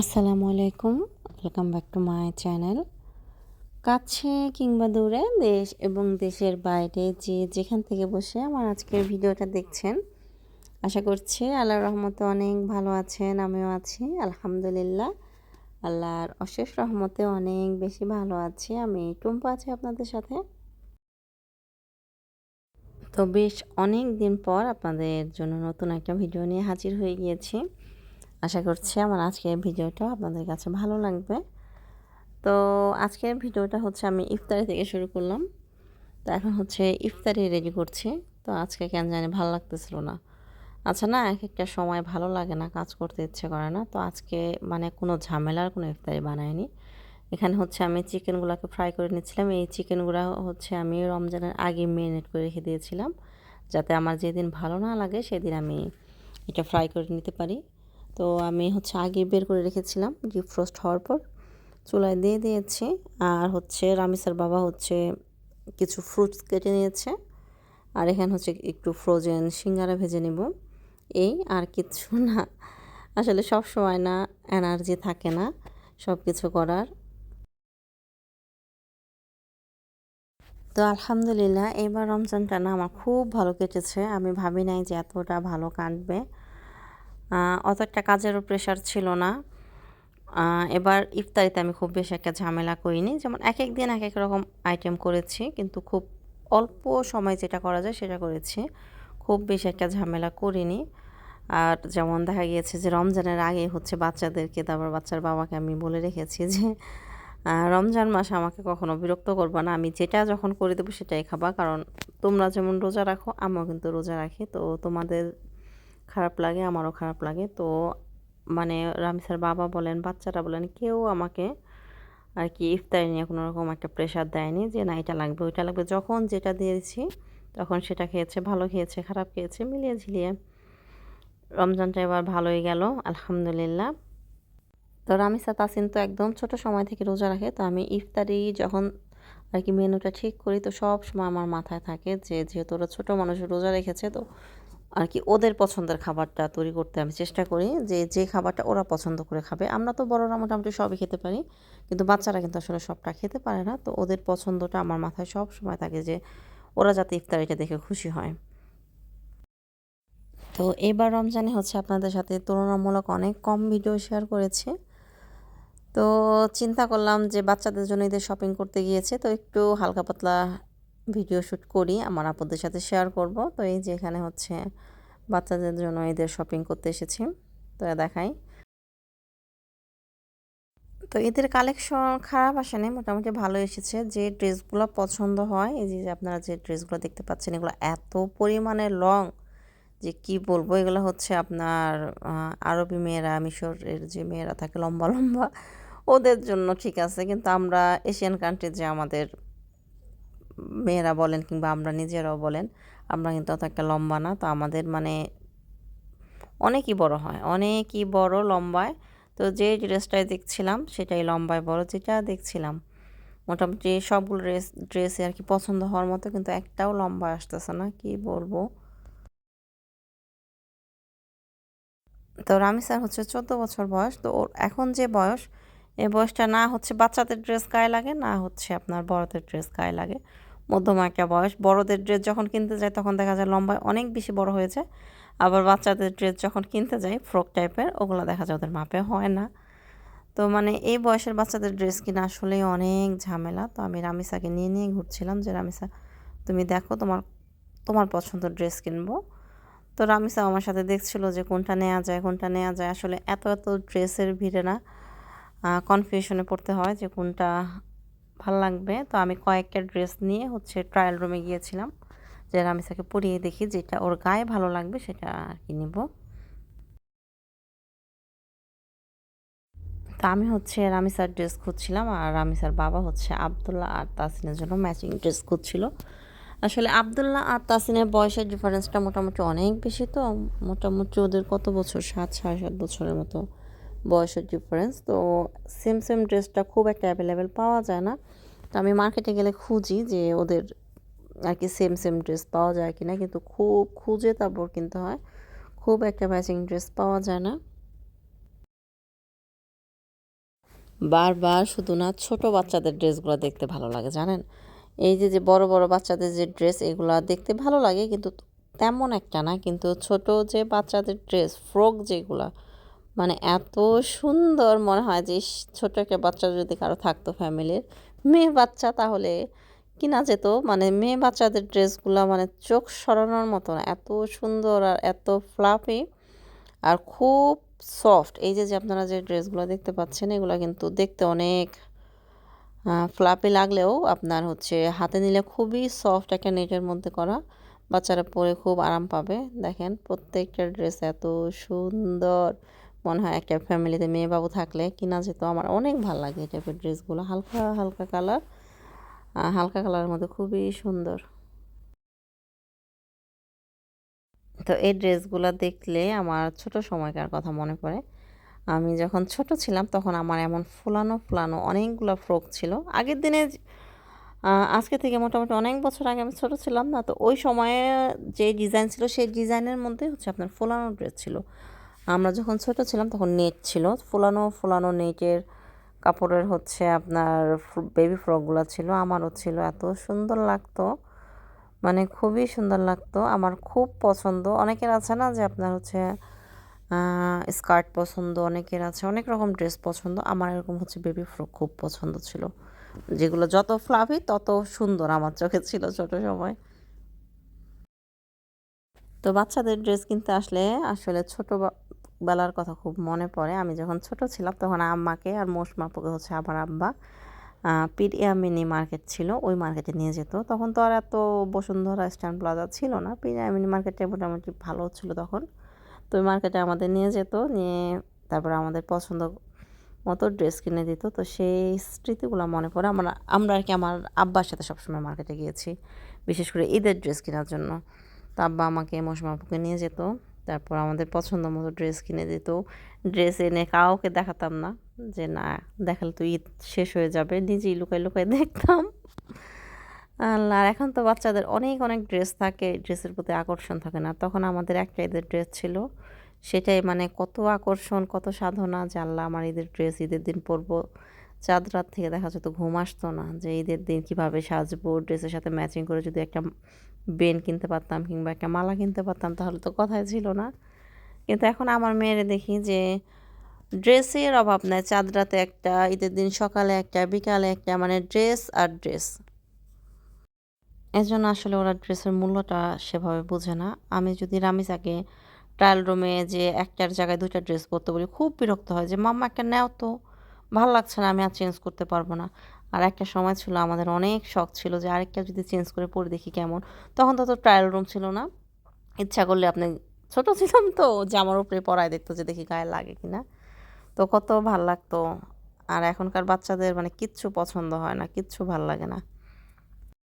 আসসালামু আলাইকুম welcome back to my channel কাছে কিংবা দূরে দেশ এবং দেশের বাইরে যে যেখান থেকে বসে আমার আজকের ভিডিওটা দেখছেন, আশা করছি আল্লাহর রহমতে অনেক ভালো আছেন, আমিও আছি, আলহামদুলিল্লাহ। আল্লাহর অশেষ রহমতে অনেক বেশি ভালো আছি, আমি টুম্পা আছি আপনাদের সাথে। তো বেশ অনেক দিন পর আপনাদের জন্য নতুন একটা ভিডিও নিয়ে হাজির হয়ে গিয়েছি। আশা করছি আমার আজকের ভিডিওটা আপনাদের কাছে ভালো লাগবে। তো আজকের ভিডিওটা হচ্ছে আমি ইফতারি থেকে শুরু করলাম। তো এখন হচ্ছে ইফতারি রেডি করছি। তো আজকে কেন জানি ভালো লাগতেছিল না। আচ্ছা না, এক একটা সময় ভালো লাগে না, কাজ করতে ইচ্ছে করে না। তো আজকে মানে কোনো ঝামেলার কোনো ইফতারি বানায়নি এখানে হচ্ছে আমি চিকেনগুলোকে ফ্রাই করে নিচ্ছিলাম। এই চিকেনগুলো হচ্ছে আমি রমজানের আগে মেরিনেট করে রেখে দিয়েছিলাম। যাতে আমার যেদিন ভালো না লাগে, সেদিন আমি এটা ফ্রাই করে নিতে পারি। তো আমি হচ্ছে আগে বের করে রেখেছিলাম ডিপ ফ্রোস্ট হওয়ার পর। চুলায় দিয়ে দিয়েছি। আর হচ্ছে রামিসার বাবা হচ্ছে কিছু ফ্রুটস কেটে নিয়েছে। আর এখানে হচ্ছে একটু ফ্রোজেন সিঙ্গারা ভেজে নেব। এই আর কিছু না। আসলে সব সময় না এনার্জি থাকে না সব কিছু করার। তো আলহামদুলিল্লাহ, এবার রমজানটা না আমার খুব ভালো কেটেছে। আমি ভাবি নাই যে এতটা ভালো কাটবে। অত একটা কাজেরও প্রেশার ছিল না। এবার ইফতারিতে আমি খুব বেশি একটা ঝামেলা করিনি। যেমন এক এক দিন এক এক রকম আইটেম করেছি, কিন্তু খুব অল্প সময় যেটা করা যায় সেটা করেছি। খুব বেশি একটা ঝামেলা করিনি। আর যেমন দেখা গিয়েছে যে রমজানের আগে হচ্ছে বাচ্চাদেরকে, তারপর বাচ্চার বাবাকে আমি বলে রেখেছি যে রমজান মাসে আমাকে কখনো বিরক্ত করবা না। আমি যেটা যখন করে দেবো সেটাই খাবা। কারণ তোমরা যেমন রোজা রাখো, আমিও কিন্তু রোজা রাখি। তো তোমাদের খারাপ লাগে, আমারও খারাপ লাগে। তো মানে রামিসার বাবা বলেন, বাচ্চারা বলেন, কেউ আমাকে আর কি ইফতারি নিয়ে কোনো রকম একটা প্রেশার দেয়নি যে না, এটা লাগবে, ওইটা লাগবে। যখন যেটা দিয়েছি, তখন সেটা খেয়েছে, ভালো খেয়েছে, খারাপ খেয়েছে, মিলিয়ে ঝিলিয়ে। রমজানটা এবার ভালোই গেল, আলহামদুলিল্লাহ। তো রামিসা তাসিন তো একদম ছোট সময় থেকে রোজা রাখে, তো আমি ইফতারি যখন আর কি মেনুটা ঠিক করি, তো সব সময় আমার মাথায় থাকে যে যেহেতু ওরা ছোটো মানুষ, রোজা রেখেছে, তো আর কি ওদের পছন্দের খাবারটা তৈরি করতে আমি চেষ্টা করি যে যে খাবারটা ওরা পছন্দ করে খাবে। আমরা তো বড়রা মোটামুটি সবই খেতে পারি, কিন্তু বাচ্চারা কিন্তু আসলে সবটা খেতে পারে না। তো ওদের পছন্দটা আমার মাথায় সব সময় থাকে যে, ওরা যাতে ইফতারিটা দেখে খুশি হয়। তো এবার রমজানে হচ্ছে আপনাদের সাথে তুলনামূলক অনেক কম ভিডিও শেয়ার করেছি। তো চিন্তা করলাম যে, বাচ্চাদের জন্য ঈদের শপিং করতে গিয়েছে, তো একটু হালকা পাতলা ভিডিও শ্যুট করি, আমার আপুদের সাথে শেয়ার করব। তো এই যে এখানে হচ্ছে বাচ্চাদের জন্য এদের শপিং করতে এসেছি। তো দেখাই। তো এদের কালেকশন খারাপ আসেনি, মোটামুটি ভালো এসেছে। যে ড্রেসগুলো পছন্দ হয়, এই যে আপনারা যে ড্রেসগুলো দেখতে পাচ্ছেন, এগুলো এত পরিমাণে লং যে কি বলব, এগুলো হচ্ছে আপনার আরবি মেয়েরা, মিশরের যে মেয়েরা থাকে, লম্বা লম্বা, ওদের জন্য ঠিক আছে। কিন্তু আমরা এশিয়ান কান্ট্রি যে আমাদের মেয়েরা বলেন কিংবা আমরা নিজেরাও বলেন, আমরা কিন্তু অত একটা লম্বা না। তো আমাদের মানে অনেকই বড় হয়, অনেকই বড় লম্বায়। তো যে ড্রেসটাই দেখছিলাম সেটাই লম্বায় বড়, যেটা দেখছিলাম মোটামুটি সবগুলো ড্রেস ড্রেসে আর কি পছন্দ হওয়ার মতো, কিন্তু একটাও লম্বা আসতেছে না, কি বলব। তো রামিসার হচ্ছে চোদ্দ বছর বয়স, তো ওর এখন যে বয়স এই বয়সটা না হচ্ছে বাচ্চাদের ড্রেস গায়ে লাগে, না হচ্ছে আপনার বড়দের ড্রেস গায়ে লাগে। মধ্যম একটা বয়স। বড়দের ড্রেস যখন কিনতে যায় তখন দেখা যায় লম্বায় অনেক বেশি বড় হয়েছে। আবার বাচ্চাদের ড্রেস যখন কিনতে যায় ফ্রক টাইপের ওগুলো দেখা যায় ওদের মাপে হয় না। তো মানে এই বয়সের বাচ্চাদের ড্রেস কিনা আসলেই অনেক ঝামেলা। তো আমি রামিসাকে নিয়ে নিয়ে ঘুরছিলাম যে, রামিসা, তুমি দেখো তোমার তোমার পছন্দের ড্রেস কিনবো। তো রামিসা আমার সাথে দেখছিল যে, কোনটা নেওয়া যায়, কোনটা নেওয়া যায়? আসলে এত এত ড্রেসের ভিড়ে না কনফিউশনে পড়তে হয় যে, কোনটা ভালো লাগবে। তো আমি কয়েকটা ড্রেস নিয়ে হচ্ছে ট্রায়াল রুমে গিয়েছিলাম, যে রামিসাকে পরিয়ে দেখি যেটা ওর গায়ে ভালো লাগবে সেটা আর কি নিব। তো আমি হচ্ছে রামিসার ড্রেস খুঁজছিলাম আর রামিসার বাবা হচ্ছে আবদুল্লাহ আর তাসিনের জন্য ম্যাচিং ড্রেস খুঁজছিল। আসলে আবদুল্লাহ আর তাসিনের বয়সের ডিফারেন্সটা মোটামুটি অনেক বেশি তো, মোটামুটি ওদের কত বছর? সাত, সাড়ে সাত বছরের মতো। বয়সের ডিফারেন্স তো সেম সেম ড্রেসটা খুব একটা অ্যাভেলেবেল পাওয়া যায় না। তো আমি মার্কেটে গেলে খুঁজি যে ওদের আর কি সেম সেম ড্রেস পাওয়া যায় কি না কিন্তু খুব খুঁজে তারপর কিনতে হয়। খুব একটা ম্যাচিং ড্রেস পাওয়া যায় না। বারবার শুধু না, ছোট বাচ্চাদের ড্রেসগুলো দেখতে ভালো লাগে, জানেন? এই যে যে বড় বড় বাচ্চাদের যে ড্রেস এগুলো দেখতে ভালো লাগে, কিন্তু তেমন একটা না, কিন্তু ছোট যে বাচ্চাদের ড্রেস ফ্রক যেগুলো মানে এত সুন্দর মনে হয় যে ছোট একটা বাচ্চা যদি কারও থাকতো ফ্যামিলির মেয়ে বাচ্চা তাহলে কিনা যেত? মানে মেয়ে বাচ্চাদের ড্রেসগুলো মানে চোখ সরানোর মতো না। এত সুন্দর আর এত ফ্লাফি আর খুব সফট এই যে যে আপনারা যে ড্রেসগুলো দেখতে পাচ্ছেন, এগুলো কিন্তু দেখতে অনেক ফ্লাপি লাগলেও আপনার হচ্ছে হাতে নিলে খুবই সফট একটা নেটের মধ্যে করা। বাচ্চারা পরে খুব আরাম পাবে। দেখেন, প্রত্যেকটা ড্রেস এত সুন্দর। মনে হয় একটা ফ্যামিলিতে মেয়ে বাবু থাকলে কিনা যেত আমার অনেক ভালো লাগে এই টাইপের ড্রেসগুলো। হালকা হালকা কালার হালকা কালারের মধ্যে খুবই সুন্দর। তো এই ড্রেসগুলো দেখলে আমার ছোট সময়কার কথা মনে পড়ে। আমি যখন ছোট ছিলাম তখন আমার এমন ফুলানো ফুলানো অনেকগুলো ফ্রক ছিল। আগের দিনে আজকে থেকে মোটামুটি অনেক বছর আগে আমি ছোট ছিলাম না, তো ওই সময়ে যে ডিজাইন ছিল সেই ডিজাইনের মধ্যে হচ্ছে আপনার ফুলানো ড্রেস ছিল। আমরা যখন ছোট ছিলাম তখন নেট ছিল। ফুলানো ফুলানো নেটের কাপড়ের হচ্ছে আপনার বেবি ফ্রকগুলো ছিল, আমারও ছিল। এত সুন্দর লাগতো। মানে খুবই সুন্দর লাগতো। আমার খুব পছন্দ। অনেকের আছে না যে আপনার হচ্ছে স্কার্ট পছন্দ, অনেকের আছে। অনেক রকম ড্রেস পছন্দ। আমার এরকম হচ্ছে বেবি ফ্রক খুব পছন্দ ছিল। যেগুলো যত ফ্লাফি তত সুন্দর আমার চোখে ছিল ছোট সময়। তো বাচ্চাদের ড্রেস কিনতে আসলে আসলে ছোট বেলার কথা খুব মনে পড়ে। আমি যখন ছোট ছিলাম তখন আম্মাকে আর মোশমাপুকে হচ্ছে আমার আব্বা পিডিয়া মিনি মার্কেট ছিল, ওই মার্কেটে নিয়ে যেত। তখন তো আর এত বসুন্ধরা স্ট্যান্ড প্লাজা ছিল না। পিডিয়া মিনি মার্কেটে মোটামুটি ভালো ছিল তখন। তো ওই মার্কেটে আমাদের নিয়ে যেত, নিয়ে তারপরে আমাদের পছন্দ মতো ড্রেস কিনে দিত। তো সেই স্মৃতিগুলো মনে পড়ে। আমরা আমরা আর কি আমার আব্বার সাথে সবসময় মার্কেটে গিয়েছি, বিশেষ করে ঈদের ড্রেস কেনার জন্য। তো আব্বা আমাকে মশমাপুকে নিয়ে যেত। তারপর আমাদের পছন্দ মতো ড্রেস কিনে দিত। ড্রেস এনে কাউকে দেখাতাম না, যে না, দেখালে তো ঈদ শেষ হয়ে যাবে, নিজেই লুকাই লুকাই দেখতাম। আর এখন তো বাচ্চাদের অনেক অনেক ড্রেস থাকে ড্রেসের প্রতি আকর্ষণ থাকে না। তখন আমাদের একটা ঈদের ড্রেস ছিল, সেটাই মানে কত আকর্ষণ, কত সাধনা যে, আল্লাহ আমার ঈদের ড্রেস ঈদের দিন পরবো। চাঁদ রাত থেকে দেখা যেত ঘুম আসতো না যে ঈদের দিন কীভাবে সাজবো, ড্রেসের সাথে ম্যাচিং করে যদি একটা বেন কিনতে পারতাম কিংবা একটা মালা কিনতে পারতাম, তাহলে তো কথাই ছিল না। কিন্তু এখন আমার মেয়েরে দেখি যে ড্রেসের অভাব নাই, চাঁদ রাতে একটা, ঈদের দিন সকালে একটা, বিকালে একটা মানে ড্রেস আর ড্রেস। এজন্য আসলে ওরা ড্রেসের মূল্যটা সেভাবে বোঝে না। আমি যদি রামিসাকে ট্রায়াল রুমে যে একটার জায়গায় দুইটা ড্রেস পরতে বলি, খুব বিরক্ত হয় যে, মাম্মা একটা নেও তো। ভালো লাগছে না, আমি আর চেঞ্জ করতে পারব না। আর একটা সময় ছিল, আমাদের অনেক শখ ছিল যে আরেকটা যদি চেঞ্জ করে পরে দেখি কেমন। তখন তো ট্রায়াল রুম ছিল না। ইচ্ছা করলে আপনি, ছোট ছিলাম তো জামার উপরে পড়ায় দেখতো যে দেখি গায়ে লাগে কি না। তো কত ভালো লাগতো। আর এখনকার বাচ্চাদের মানে কিচ্ছু পছন্দ হয় না, কিচ্ছু ভালো লাগে না।